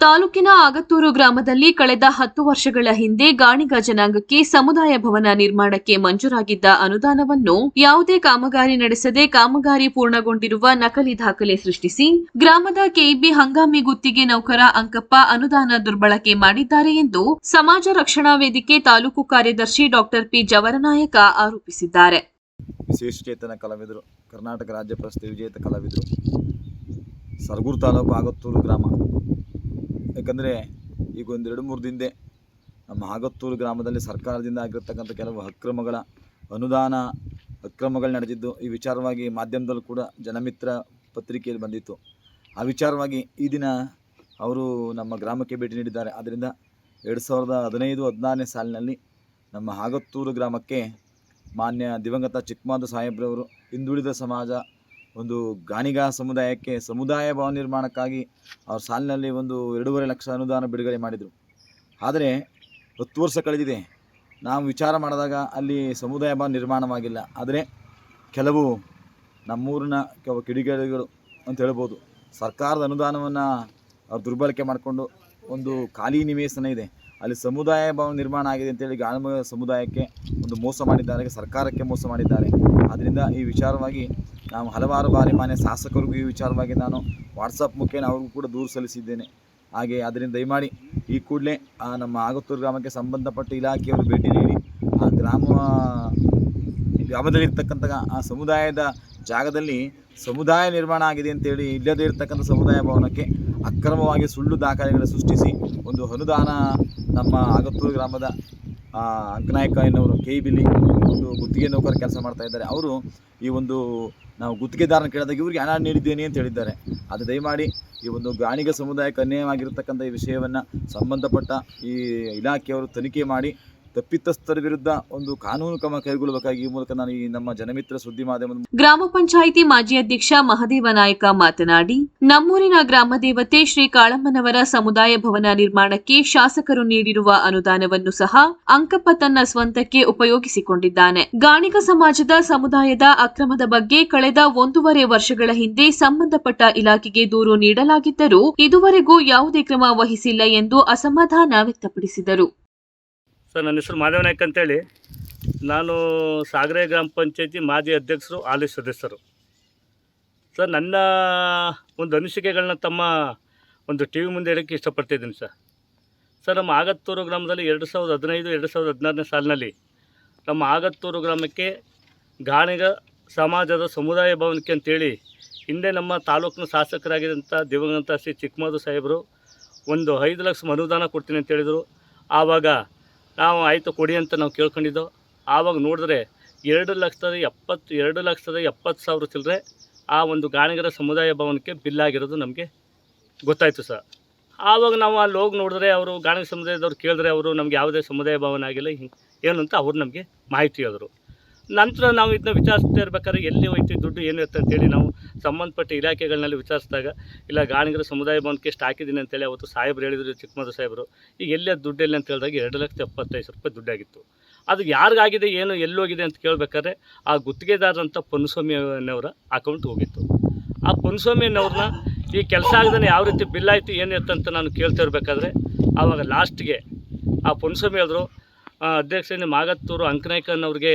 ತಾಲೂಕಿನ ಆಗತ್ತೂರು ಗ್ರಾಮದಲ್ಲಿ ಕಳೆದ ಹತ್ತು ವರ್ಷಗಳ ಹಿಂದೆ ಗಾಣಿಗ ಜನಾಂಗಕ್ಕೆ ಸಮುದಾಯ ಭವನ ನಿರ್ಮಾಣಕ್ಕೆ ಮಂಜೂರಾಗಿದ್ದ ಅನುದಾನವನ್ನು ಯಾವುದೇ ಕಾಮಗಾರಿ ನಡೆಸದೆ ಕಾಮಗಾರಿ ಪೂರ್ಣಗೊಂಡಿರುವ ನಕಲಿ ದಾಖಲೆ ಸೃಷ್ಟಿಸಿ ಗ್ರಾಮದ ಕೆಇಬಿ ಹಂಗಾಮಿ ಗುತ್ತಿಗೆ ನೌಕರ ಅಂಕಪ್ಪ ಅನುದಾನ ದುರ್ಬಳಕೆ ಮಾಡಿದ್ದಾರೆ ಎಂದು ಸಮಾಜ ರಕ್ಷಣಾ ವೇದಿಕೆ ತಾಲೂಕು ಕಾರ್ಯದರ್ಶಿ ಡಾಕ್ಟರ್ ಪಿ ಜವರನಾಯಕ ಆರೋಪಿಸಿದ್ದಾರೆ. ವಿಶೇಷಚೇತನ ಕಲಾವಿದರು, ಕರ್ನಾಟಕ ರಾಜ್ಯ ಪ್ರಶಸ್ತಿ ವಿಜೇತ ಕಲಾವಿದರು, ಸರಗೂರು ತಾಲೂಕು ಆಗತ್ತೂರು ಗ್ರಾಮ. ಯಾಕಂದರೆ ಈಗ ಒಂದೆರಡು ಮೂರು ದಿನದೆ ನಮ್ಮ ಆಗತ್ತೂರು ಗ್ರಾಮದಲ್ಲಿ ಸರ್ಕಾರದಿಂದ ಆಗಿರ್ತಕ್ಕಂಥ ಕೆಲವು ಅಕ್ರಮಗಳ ಅನುದಾನ ಅಕ್ರಮಗಳು ನಡೆದಿದ್ದು, ಈ ವಿಚಾರವಾಗಿ ಮಾಧ್ಯಮದಲ್ಲೂ ಕೂಡ ಜನಮಿತ್ರ ಪತ್ರಿಕೆಯಲ್ಲಿ ಬಂದಿತ್ತು. ಆ ವಿಚಾರವಾಗಿ ಈ ದಿನ ಅವರು ನಮ್ಮ ಗ್ರಾಮಕ್ಕೆ ಭೇಟಿ ನೀಡಿದ್ದಾರೆ. ಆದ್ದರಿಂದ ಎರಡು ಸಾವಿರದ ಹದಿನೈದು, ಹದಿನಾರನೇ ಸಾಲಿನಲ್ಲಿ ನಮ್ಮ ಆಗತ್ತೂರು ಗ್ರಾಮಕ್ಕೆ ಮಾನ್ಯ ದಿವಂಗತ ಚಿಕ್ಕಮಾದು ಸಾಹೇಬ್ರವರು ಹಿಂದುಳಿದ ಸಮಾಜ ಒಂದು ಗಾಣಿಗ ಸಮುದಾಯಕ್ಕೆ ಸಮುದಾಯ ಭವನ ನಿರ್ಮಾಣಕ್ಕಾಗಿ ಅವ್ರ ಸಾಲಿನಲ್ಲಿ ಒಂದು ಎರಡೂವರೆ ಲಕ್ಷ ಅನುದಾನ ಬಿಡುಗಡೆ ಮಾಡಿದರು. ಆದರೆ ಹತ್ತು ವರ್ಷ ಕಳೆದಿದೆ. ನಾವು ವಿಚಾರ ಮಾಡಿದಾಗ ಅಲ್ಲಿ ಸಮುದಾಯ ಭವನ ನಿರ್ಮಾಣವಾಗಿಲ್ಲ. ಆದರೆ ಕೆಲವು ನಮ್ಮೂರಿನ ಕೆಲವು ಕಿಡಿಗೇಡಿಗಳು ಅಂತ ಹೇಳ್ಬೋದು. ಸರ್ಕಾರದ ಅನುದಾನವನ್ನು ಅವ್ರು ದುರ್ಬಳಕೆ ಮಾಡಿಕೊಂಡು ಒಂದು ಖಾಲಿ ನಿವೇಶನ ಇದೆ. ಅಲ್ಲಿ ಸಮುದಾಯ ಭವನ ನಿರ್ಮಾಣ ಆಗಿದೆ ಅಂತೇಳಿ ಗ್ರಾಮ ಸಮುದಾಯಕ್ಕೆ ಒಂದು ಮೋಸ ಮಾಡಿದ್ದಾರೆ, ಸರ್ಕಾರಕ್ಕೆ ಮೋಸ ಮಾಡಿದ್ದಾರೆ. ಆದ್ದರಿಂದ ಈ ವಿಚಾರವಾಗಿ ನಾವು ಹಲವಾರು ಬಾರಿ ಮಾನ್ಯ ಶಾಸಕರಿಗೂ ಈ ವಿಚಾರವಾಗಿ ನಾನು ವಾಟ್ಸಪ್ ಮುಖೇನ ಅವ್ರಿಗೂ ಕೂಡ ದೂರು ಸಲ್ಲಿಸಿದ್ದೇನೆ. ಹಾಗೆ ಅದರಿಂದ ದಯಮಾಡಿ ಈ ಕೂಡಲೇ ನಮ್ಮ ಆಗತ್ತೂರು ಗ್ರಾಮಕ್ಕೆ ಸಂಬಂಧಪಟ್ಟ ಇಲಾಖೆಯವರು ಭೇಟಿ ನೀಡಿ, ಆ ಗ್ರಾಮ ಗ್ರಾಮದಲ್ಲಿರ್ತಕ್ಕಂಥ ಆ ಸಮುದಾಯದ ಜಾಗದಲ್ಲಿ ಸಮುದಾಯ ನಿರ್ಮಾಣ ಆಗಿದೆ ಅಂತೇಳಿ ಇಲ್ಲದೇ ಇರತಕ್ಕಂಥ ಸಮುದಾಯ ಭವನಕ್ಕೆ ಅಕ್ರಮವಾಗಿ ಸುಳ್ಳು ದಾಖಲೆಗಳನ್ನು ಸೃಷ್ಟಿಸಿ ಒಂದು ಅನುದಾನ ನಮ್ಮ ಆಗತ್ತೂರು ಗ್ರಾಮದ ಅಂಕನಾಯಕ ಎನ್ನುವರು ಕೆ ಇ ಬಿಲಿ ಒಂದು ಗುತ್ತಿಗೆ ನೌಕರ ಕೆಲಸ ಮಾಡ್ತಾ ಇದ್ದಾರೆ. ಅವರು ಈ ಒಂದು, ನಾವು ಗುತ್ತಿಗೆದಾರನ ಕೇಳಿದಾಗ ಇವರಿಗೆ ಹಣ ನೀಡಿದ್ದೇನೆ ಅಂತ ಹೇಳಿದ್ದಾರೆ. ಅದು ದಯಮಾಡಿ ಈ ಒಂದು ಗಾಣಿಗ ಸಮುದಾಯಕ್ಕೆ ಅನ್ಯಾಯವಾಗಿರ್ತಕ್ಕಂಥ ಈ ವಿಷಯವನ್ನು ಸಂಬಂಧಪಟ್ಟ ಈ ಇಲಾಖೆಯವರು ತನಿಖೆ ಮಾಡಿ ತಪ್ಪಿತಸ್ಥರ ವಿರುದ್ಧ ಒಂದು ಕಾನೂನು ಕ್ರಮ ಕೈಗೊಳ್ಳಬೇಕಾಗಿ ಈ ಮೂಲಕ ನಾನು ಈ ನಮ್ಮ ಜನಮಿತ್ರ ಸುದ್ದಿ ಮಾಧ್ಯಮ ಗ್ರಾಮ ಪಂಚಾಯಿತಿ ಮಾಜಿ ಅಧ್ಯಕ್ಷ ಮಹದೇವ ನಾಯಕ ಮಾತನಾಡಿ, ನಮ್ಮೂರಿನ ಗ್ರಾಮ ದೇವತೆ ಶ್ರೀ ಕಾಳಮ್ಮನವರ ಸಮುದಾಯ ಭವನ ನಿರ್ಮಾಣಕ್ಕೆ ಶಾಸಕರು ನೀಡಿರುವ ಅನುದಾನವನ್ನು ಸಹ ಅಂಕಪ್ಪ ತನ್ನ ಸ್ವಂತಕ್ಕೆ ಉಪಯೋಗಿಸಿಕೊಂಡಿದ್ದಾನೆ. ಗಾಣಿಗ ಸಮಾಜದ ಸಮುದಾಯದ ಅಕ್ರಮದ ಬಗ್ಗೆ ಕಳೆದ ಒಂದೂವರೆ ವರ್ಷಗಳ ಹಿಂದೆ ಸಂಬಂಧಪಟ್ಟ ಇಲಾಖೆಗೆ ದೂರು ನೀಡಲಾಗಿದ್ದರೂ ಇದುವರೆಗೂ ಯಾವುದೇ ಕ್ರಮ ವಹಿಸಿಲ್ಲ ಎಂದು ಅಸಮಾಧಾನ ವ್ಯಕ್ತಪಡಿಸಿದರು. ಸರ್, ನನ್ನ ಹೆಸರು ಮಾಧವ ನಾಯ್ಕ ಅಂತೇಳಿ. ನಾನು ಸಾಗರೆ ಗ್ರಾಮ ಪಂಚಾಯತಿ ಮಾಜಿ ಅಧ್ಯಕ್ಷರು ಹಾಲಿ ಸದಸ್ಯರು. ಸರ್, ನನ್ನ ಒಂದು ಅನಿಸಿಕೆಗಳನ್ನ ತಮ್ಮ ಒಂದು ಟಿ ವಿ ಮುಂದೆ ಇಡೋಕ್ಕೆ ಇಷ್ಟಪಡ್ತಿದ್ದೀನಿ ಸರ್. ಸರ್, ನಮ್ಮ ಆಗತ್ತೂರು ಗ್ರಾಮದಲ್ಲಿ ಎರಡು ಸಾವಿರದ ಹದಿನೈದು, ಎರಡು ಸಾವಿರದ ಹದಿನಾರನೇ ಸಾಲಿನಲ್ಲಿ ನಮ್ಮ ಆಗತ್ತೂರು ಗ್ರಾಮಕ್ಕೆ ಗಾಣಿಗ ಸಮಾಜದ ಸಮುದಾಯ ಭವನಕ್ಕೆ ಅಂತೇಳಿ ಹಿಂದೆ ನಮ್ಮ ತಾಲೂಕಿನ ಶಾಸಕರಾಗಿದ್ದಂಥ ದಿವಂಗತ ಶ್ರೀ ಚಿಕ್ಕಮದು ಸಾಹೇಬರು ಒಂದು ಐದು ಲಕ್ಷ ಅನುದಾನ ಕೊಡ್ತೀನಿ ಅಂತ ಹೇಳಿದರು. ಆವಾಗ ನಾವು ಆಯಿತು, ಕೊಡಿ ಅಂತ ನಾವು ಕೇಳ್ಕೊಂಡಿದ್ದೋ, ಆವಾಗ ನೋಡಿದ್ರೆ ಎರಡು ಲಕ್ಷದ ಎಪ್ಪತ್ತು, ಎರಡು ಲಕ್ಷದ ಎಪ್ಪತ್ತು ಸಾವಿರ ಚಿಲ್ಲರೆ ಆ ಒಂದು ಗಾಣಿಗರ ಸಮುದಾಯ ಭವನಕ್ಕೆ ಬಿಲ್ ಆಗಿರೋದು ನಮಗೆ ಗೊತ್ತಾಯಿತು ಸರ್. ಆವಾಗ ನಾವು ಅಲ್ಲಿ ಹೋಗಿ ನೋಡಿದ್ರೆ ಅವರು ಗಾಣಿಗ ಸಮುದಾಯದವ್ರು ಕೇಳಿದ್ರೆ ಅವರು ನಮಗೆ ಯಾವುದೇ ಸಮುದಾಯ ಭವನ ಆಗಿಲ್ಲ ಏನು ಅಂತ ಅವ್ರು ನಮಗೆ ಮಾಹಿತಿ ಹೇಳಿದ್ರು. ನಂತರ ನಾವು ಇದನ್ನ ವಿಚಾರಿಸ್ತಾ ಇರ್ಬೇಕಾದ್ರೆ ಎಲ್ಲಿ ಹೋಯ್ತು ದುಡ್ಡು ಏನು ಅಂತ ಅಂತೇಳಿ ನಾವು ಸಂಬಂಧಪಟ್ಟ ಇಲಾಖೆಗಳಲ್ಲಿ ವಿಚಾರಿಸಿದಾಗ, ಇಲ್ಲ ಗಾಣಿಗರ ಸಮುದಾಯ ಭವನಕ್ಕೆ ಎಷ್ಟು ಹಾಕಿದ್ದೀನಿ ಅಂತೇಳಿ ಅವತ್ತು ಸಾಹೇಬ್ರು ಹೇಳಿದ್ರು ಚಿಕ್ಕಮದು ಸಾಹೇಬರು. ಈಗ ಎಲ್ಲೇ ದುಡ್ಡು ಎಲ್ಲಿ ಅಂತ ಹೇಳಿದಾಗ ಎರಡು ಲಕ್ಷದ ಎಪ್ಪತ್ತೈದು ರೂಪಾಯಿ ದುಡ್ಡಾಗಿತ್ತು. ಅದು ಯಾರಿಗಾಗಿದೆ, ಏನು ಎಲ್ಲೋಗಿದೆ ಅಂತ ಕೇಳಬೇಕಾದ್ರೆ ಆ ಗುತ್ತಿಗೆದಾರರಂಥ ಪೊನ್ಸ್ವಾಮಿ ಅನ್ನೋರ ಅಕೌಂಟ್ ಹೋಗಿತ್ತು. ಆ ಪೊನ್ಸ್ವಾಮಿ ಅನ್ನೋರನ್ನ ಈ ಕೆಲಸ ಆಗದೇ ಯಾವ ರೀತಿ ಬಿಲ್ ಆಯಿತು ಏನಿತ್ತು ಅಂತ ನಾನು ಕೇಳ್ತಾ ಇರಬೇಕಾದ್ರೆ ಆವಾಗ ಲಾಸ್ಟ್ಗೆ ಆ ಪೊನ್ಸ್ವಾಮಿ ಹೇಳಿದ್ರು ಅಧ್ಯಕ್ಷ ಮಾಗತ್ತೂರು ಅಂಕನಾಯ್ಕನ್ ಅಂಕನಾಯ್ಕನವ್ರಿಗೆ